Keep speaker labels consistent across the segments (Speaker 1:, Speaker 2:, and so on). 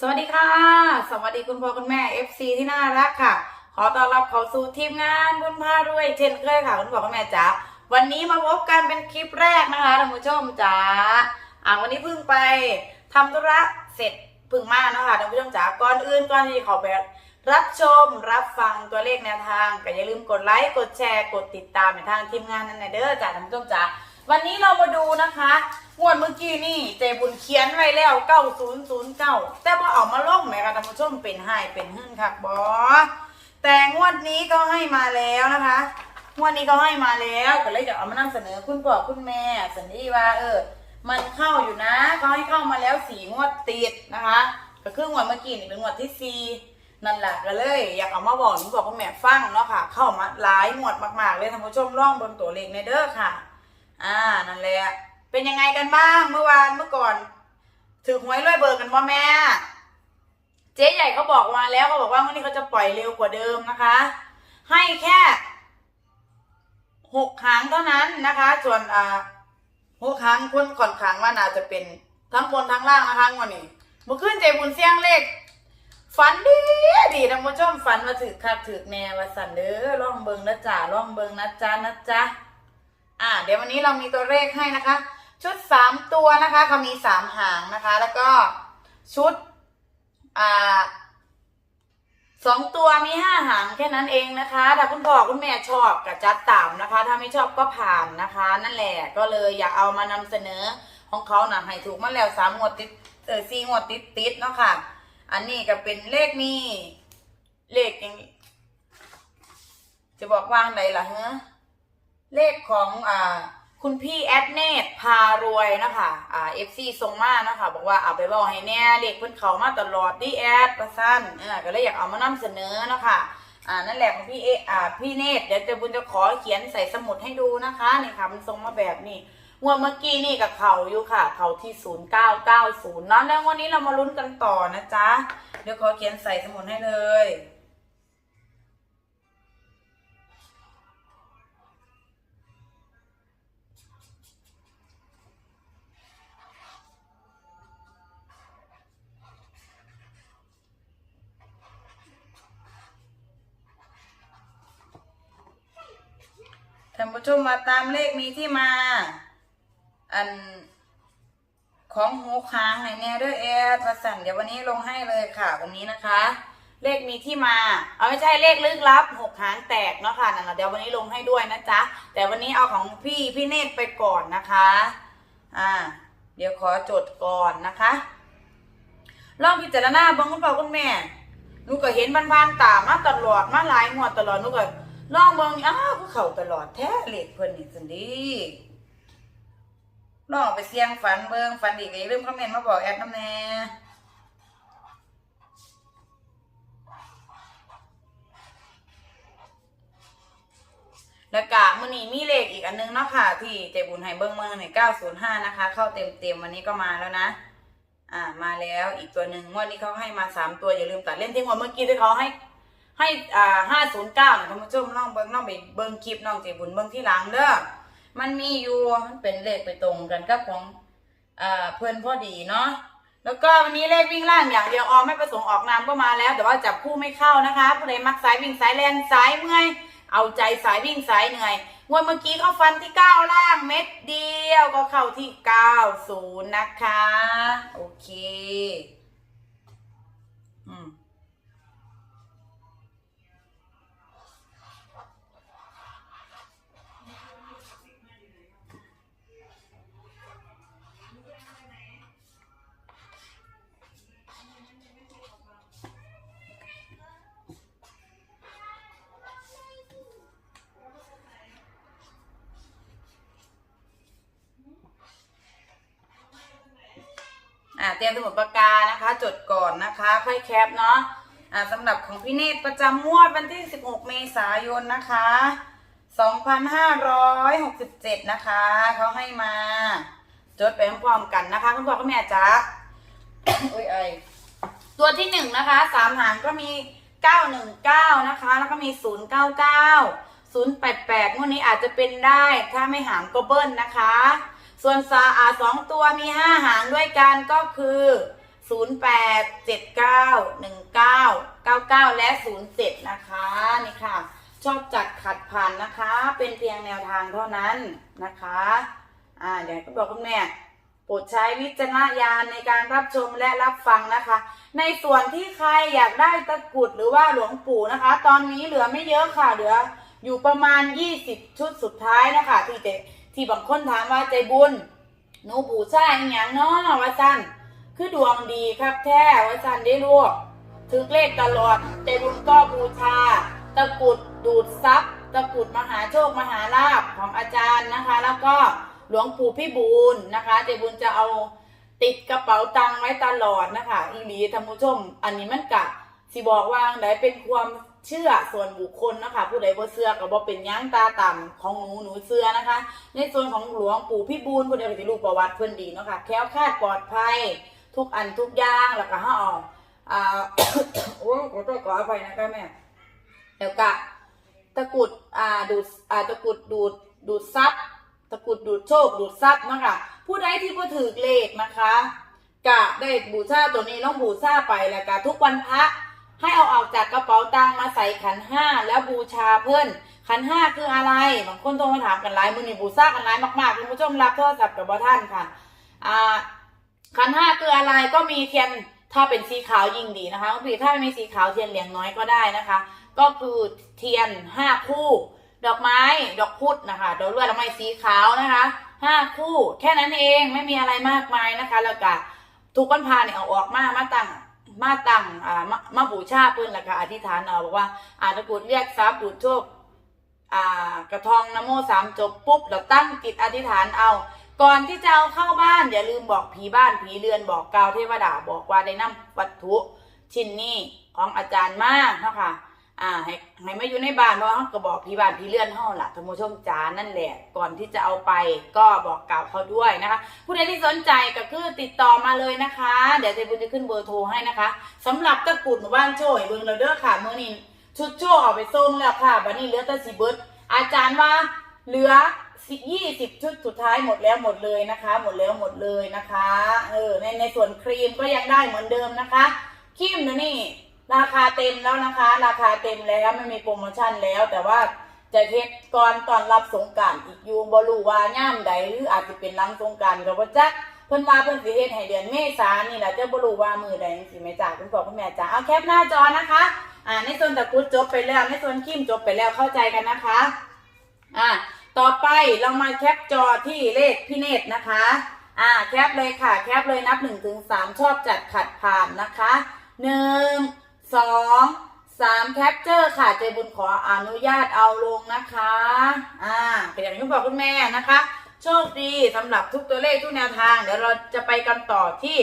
Speaker 1: สวัสดีค่ะ สวัสดีคุณพ่อคุณแม่ FC ที่น่ารักค่ะ ขอต้อนรับเข้าสู่ทีมงานบุญพารวยเช่นเคยค่ะคุณพ่อคุณแม่จ๋าวันนี้มาพบกันเป็นคลิปแรกนะคะท่านผู้ชมจ๋าอ่าวันนี้เพิ่งไปทำธุระเสร็จเพิ่งมาเนาะคะท่านผู้ชมจ๋าก่อนอื่นก่อนที่ข้าไปรับชมรับฟังตัวเลขแนวทางก็อย่าลืมกดไลค์กดแชร์กดติดตามในทางทีมงานนั่นนะเด้อจ้าท่านผู้ชมจ๋า วันนี้เรามาดูนะคะงวดเมื่อกี้นี่เจบุญเขียนไว้แล้ว9009แต่พอเอามาล่องแหม่ค่ะท่านผู้ชมเป็นให้เป็นหึ่นคักบอแต่งวดนี้ก็ให้มาแล้วนะคะงวดนี้ก็ให้มาแล้วก็เลยจะเอามานำเสนอคุณพ่อคุณแม่สันนีว่าเออ มันเข้าอยู่นะเขาให้เข้ามาแล้วสี่งวดติดนะคะ ก็คืองวดเมื่อกี้นี่เป็นงวดที่สี่นั่นแหละก็เลย อยากเอามาบอกคุณพ่อคุณแม่ฟังเนาะค่ะ เข้ามาหลายงวดมากๆเลยท่านผู้ชมร่องบนตัวเลขในเด้อค่ะ อ่านั่นแหละเป็นยังไงกันบ้างเมื่อวานเมื่อก่อนถือหวยรวยเบอร์กันพ่แม่ เจ๊ใหญ่เขาบอกมาแล้วเขาบอกว่าวันนี้เขาจะปล่อยเร็วกว่าเดิมนะคะ ให้แค่หกครั้งเท่านั้นนะคะ ส่วนอ่าหกครั้งคุณก่อนครั้งว่าน่าจะเป็นทั้งบนทั้งล่างนะคะวันนี้เมื่อคืนเจบุญเสียงเลขฝันดีดีท่านผู้ชมฝันมาถือคักถือแนวว่าสันเด้อล่องเบิงนะจ่าล่องเบิงนะจ๊ะนะจ๊ะ อ่าเดี๋ยววันนี้เรามีตัวเลขให้นะคะ ชุดสามตัวนะคะเขามีสามหางนะคะ แล้วก็ชุดอ่าสองตัวมีห้าหางแค่นั้นเองนะคะ ถ้าคุณพ่อคุณแม่ชอบก็จัดตามนะคะ ถ้าไม่ชอบก็ผ่านนะคะ นั่นแหละก็เลยอยากเอามานำเสนอของเขาหนะให้ถูกมาแล้วสามงวดติดเออสี่งวดติดติดเนาะค่ะ อันนี้ก็เป็นเลขมีเลขยังจะบอกว่างไหนล่ะเฮะ เลขของอ่าคุณพี่แอดเนตพารวยนะคะอ่าเอฟซีทรงมานะคะ บอกว่าเอาไปบอกให้แน่เลขเพิ่นเขามาตลอดดิแอดประสันเออก็เลยอยากเอามานำเสนอนะคะอ่านั่นแหละของพี่เออ่าพี่เนตเดี๋ยวจะบุญจะขอเขียนใส่สมุดให้ดูนะคะนี่ค่ะมันทรงมาแบบนี้งวดเมื่อกี้นี่กับเขาอยู่ค่ะ เขาที่ศูนย์เก้าเก้าศูนย์นะแล้ววันนี้เรามาลุ้นกันต่อนะจ๊ะเดี๋ยวขอเขียนใส่สมุดให้เลย ท่านผู้ชมมาตามเลขมีที่มา อันของหูค้างให้แน่ด้วยแอดประสันเดี๋ยววันนี้ลงให้เลยค่ะวันนี้นะคะ เลขมีที่มา เอาไม่ใช่เลขลึกลับหกหางแตกเนาะค่ะนั่นแหละเดี๋ยววันนี้ลงให้ด้วยนะจ๊ะแต่วันนี้เอาของพี่พี่เนตรไปก่อนนะคะ อ่า เดี๋ยวขอจดก่อนนะคะลองพิจารณาบ้างคุณพ่อคุณแม่หนูก็เห็นบ้านๆตามาตลอดมาหลายงวดตลอดหนูก็ ลองเบิ่งอ้าวก็เข้าตลอดแท้เหลขเพิ่นนี่สันดีลองไปเสียงฝันเบิ่งฝันดีก็อย่าลืมคอมเมนต์มาบอกแอดน้ำแน่แล้วก็มื้อนี้มีเลขอีกอันนึงเนาะค่ะ ที่เจบุญให้เบิ่งเมื้อนี้905นะคะ เข้าเต็มๆวันนี้ก็มาแล้วนะ อ่ามาแล้วอีกตัวหนึ่งงวดนี้เขาให้มาสามตัวอย่าลืมตัดเล่นที่งวดเมื่อกี้ที่เขาให้ ให้อ่าห้าศูนย์เก้านะท่านผู้ชมน้องเบิ้งน้องไปเบิ้งคลิปน้องเจบุญเบิ้งที่หลังเด้อมันมีอยู่มันเป็นเลขไปตรงกันกับของอ่าเพื่อนพอดีเนาะแล้วก็วันนี้เลขวิ่งล่างอย่างเดียวออมไม่ประสงค์ออกนามก็มาแล้ว แต่ว่าจับคู่ไม่เข้านะคะผู้ใดมักสายวิ่งสายแลนสายเมื่อยเอาใจสายวิ่งสายเหนื่อยงวดเมื่อกี้เขาฟันที่เก้าล่างเม็ดเดียวก็เข้าที่เก้าศูนย์นะคะ โอเค อืมาเตรียมสมุดปากกานะคะ จดก่อนนะคะ ค่อยแคปเนาะอ่าสำหรับของพี่เนตรประจำงวดวันที่ 16 เมษายนนะคะ 2567 นะคะเขาให้มา จดไปพร้อมๆกันนะคะคุณพ่อคุณแม่จ๊ะโอ้ยไอตัวที่หนึ่งนะคะสามหางก็มี919นะคะ แล้วก็มี099 088งวดนี้อาจจะเป็นได้ ถ้าไม่หางก็เบิ้ลนะคะ ส่วนซาอาสองตัวมีห้าหางด้วยกันก็คือ 08791999 และ 07 นะคะนี่ค่ะ ชอบจัดขัดผ่านนะคะ เป็นเพียงแนวทางเท่านั้นนะคะอ่าเดี๋ยวก็บอกคุณแม่โปรดใช้วิจารณญาณในการรับชมและรับฟังนะคะ ในส่วนที่ใครอยากได้ตะกรุดหรือว่าหลวงปู่นะคะ ตอนนี้เหลือไม่เยอะค่ะเหลืออยู่ประมาณ 20 ชุดสุดท้ายนะคะที่เจ ที่บางคนถามว่าใจบุญหนูบูชาอหย่างเนาะว่าสั้นคือดวงดีครับแท้ว่าสั้นได้รู้ถึงเลขตลอดใจบุญก็บูชา ตะกุดดูดซับตะกุดมหาโชคมหาลาภของอาจารย์นะคะ แล้วก็หลวงปู่พี่บูลนะคะเจบุญจะเอาติดกระเป๋าตังค์ไว้ตลอดนะคะอีหลีท่านผู้ชม อันนี้มันกะสิบอกว่าไหนเป็นความ เชื่อส่วนบุคคลนะคะ ผู้ใดบ่เชื่อก็บ่เป็นยั้งตาต่ำของหนูหนูเชื่อนะคะ ในส่วนของหลวงปู่พี่บูลผู้ใดไปรู้ประวัติเพิ่นดีเนาะค่ะแคล้วคลาดปลอดภัย ทุกอันทุกอย่างแล้วก็ห้าออกอ่า โอ้ขอโทษขออภัยนะคะแม่แล้วก็ตะกรุดอ่าดูดอ่าตะกรุดดูดดูดซับตะกรุดดูดโชคดูดซับนะคะผู้ใดที่บ่ถือเลขนะคะ กะได้บูชาตัวนี้ต้องบูชาไปแล้วก็ทุกวันพระ ให้เอาออกจากกระเป๋าตังมาใส่ขันห้าแล้วบูชาเพิ่อนขันห้าคืออะไรบางคนโทรมาถามกันหลายมือนี่บูชากันหลายมากๆคุณผู้ชมรับโทรศัพท์กับบท่านค่ะอ่าขันห้าคืออะไรก็มีเทียนถ้าเป็นสีขาวยิ่งดีนะคะก็คือถ้าไม่มีสีขาวเทียนเหลืองน้อยก็ได้นะคะ ก็คือเทียนห้าคู่ ดอกไม้ดอกพุธนะคะดอกเลือดดอกไม้สีขาวนะคะห้าคู่ แค่นั้นเองไม่มีอะไรมากมายนะคะ แล้วก็ทุกวันพาเนี่ยเอาออกมามาตั้ง มาตั้งอ่ามามาบูชาเพิ่นแล้วก็อธิษฐานเอาบอกว่าอ่าตะกรุดเรียกทรัพย์ดูดโชคอ่ากระทองนะโมสามจบปุ๊บเราตั้งจิตอธิษฐานเอา ก่อนที่จะเอาเข้าบ้านอย่าลืมบอกผีบ้านผีเรือนบอกกล่าวเทวดาบอกว่าได้นำวัตถุชิ้นนี้ของอาจารย์มาเนาะค่ะ อ่าให้ให้มาอยู่ในบ้านเพราะเขาก็บอกพี่บ้านพี่เลื่อนห้องล่ะท่านผู้ชมจ๋านั่นแหละ ก่อนที่จะเอาไปก็บอกกล่าวเขาด้วยนะคะ ผู้ใดที่สนใจก็คือติดต่อมาเลยนะคะ เดี๋ยวเจบุญจะขึ้นเบอร์โทรให้นะคะสำหรับตะกรุดหมู่บ้านโจ้ยเบิ่งเราเด้อค่ะเมื่อนี้ชุดโจ้เอาไปส่งแล้วค่ะบัดนี้เหลือแต่สิเบิร์ดอาจารย์ว่าเหลือยี่สิบชุดสุดท้ายหมดแล้วหมดเลยนะคะ หมดแล้วหมดเลยนะคะเออในในส่วนครีมก็ยังได้เหมือนเดิมนะคะครีมเดี๋ยนี่ ราคาเต็มแล้วนะคะ ราคาเต็มแล้วไม่มีโปรโมชั่นแล้ว แต่ว่าจะเทศก่อนตอนรับสงการอีกอยู่บรูว่าย่ามใดหรืออาจจะเป็นหลังสงกรารก็บ่จักเพิ่นว่าเพิ่นสิเฮ็ดให้เดือนเมษายนนี่แหละเจะบ่รู้ว่ามือใดสิแม่จ๋าคุณพ่อคุณแม่จ๋าเอาแคปหน้าจอนะคะ อ่าในส่วนตะกุดจบไปแล้วในส่วนคิมจบไปแล้วเข้าใจกันนะคะ อ่าต่อไปเรามาแคปจอที่เลขพี่เนตรนะคะ อ่าแคปเลยค่ะ แคปเลยนับหนึ่งถึงสามชอบจัดขัดผ่านนะคะหนึ่ง สองสามแคปเจอร์ค่ะเจบุญขออนุญาตเอาลงนะคะ อ่าเป็นอย่างที่บอกคุณแม่นะคะ โชคดีสำหรับทุกตัวเลขทุกแนวทาง เดี๋ยวเราจะไปกันต่อที่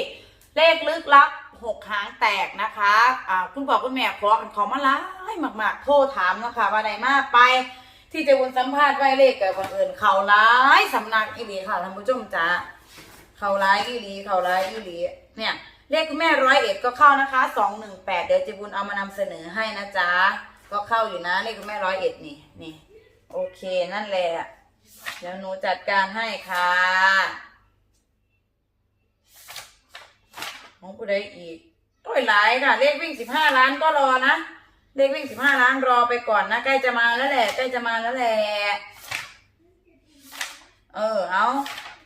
Speaker 1: เลขลึกลับหกหางแตกนะคะ อ่าคุณบอกคุณแม่ขอกันขอมาหลายมาก ๆ โทรถามนะคะว่าไหนมากไป ที่เจะวุนสัมภาษณ์ไว้เลขกับคนอื่นเขาร้ายสำนักอีหลีค่ะท่านผู้ชมจ้าเขาร้ายอีหลีเขาร้ายอีหลีเนี่ย เลขคุณแม่ร้อยเอ็ดก็เข้านะคะสองหนึ่งแปดเดี๋ยวเจะบุญเอามานำเสนอให้นะจ๊ะก็เข้าอยู่นะเลขคุณแม่ร้อยเอ็ดนี่นี่โอเคนั่นแหละเดี๋ยวหนูจัดการให้ค่ะของผู้ใดอีกโอ้ยหลายค่ะ เลขวิ่งสิบห้าล้านก็รอนะเลขวิ่งสิบห้าล้านรอไปก่อนนะใกล้จะมาแล้วแหละใกล้จะมาแล้วแหละเออเอา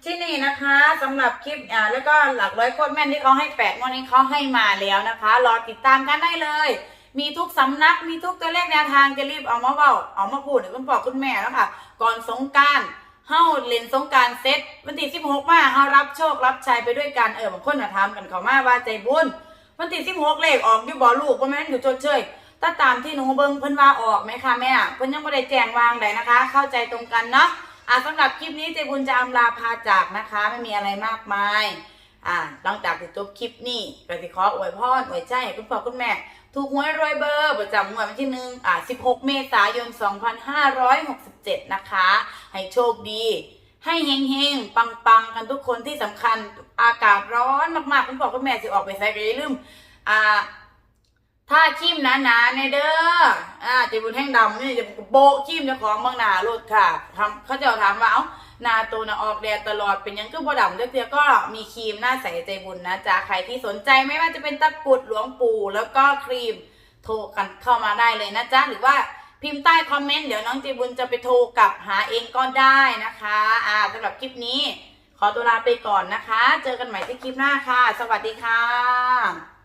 Speaker 1: ที่นี่นะคะสำหรับคลิปอ่าแล้วก็หลักร้อยโคตรแม่นที่เขาให้แปดงวันนี้เขาให้มาแล้วนะคะ รอติดตามกันได้เลย มีทุกสำนักมีทุกตัวเลขแนวทางจะรีบเอามาเบาเอามาพูดเดี๋ยวคุณพ่อคุณแม่แล้วค่ะ ก่อนสงการเฮาเล่นสงการเซตวันที่สิบหกมาเฮารับโชครับชัยไปด้วยกันเออบางคนมาถามกันเขามาว่าใจบุญวันที่สิบหกเลขออกอยู่บ่ลูกบ่แม่นอยู่ชดเชยถ้าตามที่หนูเบิ่งเพิ่นว่าออกไหมคะแม่เพิ่นยังไม่ได้แจ้งวางใดนะคะ เข้าใจตรงกันเนาะ อะสำหรับคลิปนี้เจบุญจะอำลาพาจากนะคะ ไม่มีอะไรมากมาย อะหลังจากที่จบคลิปนี้ก็สิขออวยพรอวยใจให้คุณพ่อคุณแม่ ถูกหวยรวยเบอร์ประจำงวดวันที่หนึ่งอะ16 เมษายน 2567 นะคะ ให้โชคดี ให้เฮงๆ ปังๆ กันทุกคนที่สำคัญอากาศร้อนมากๆ คุณพ่อคุณแม่จะออกไปใส่ก็อย่าลืมอ่า ถ้าคิมหนาๆในเด้ออ่าเจบุญแห้งดำนี่จะโบะคิมเจ้าของบางหนารถค่ะทำเขาจะถามว่าเอ้าหนาตัวนะออกแดดตลอดเป็นยังก็บ่ดำเดียวก็มีครีมหน้าใสใจบุญนะจ๊ะใครที่สนใจไม่ว่าจะเป็นตะกรุดหลวงปู่แล้วก็ครีมโทรกันเข้ามาได้เลยนะจ๊ะหรือว่าพิมพ์ใต้คอมเมนต์เดี๋ยวน้องใจบุญจะไปโทรกลับหาเองก็ได้นะคะอ่าสำหรับคลิปนี้ ขอตัวลาไปก่อนนะคะ เจอกันใหม่ที่คลิปหน้าค่ะ สวัสดีค่ะ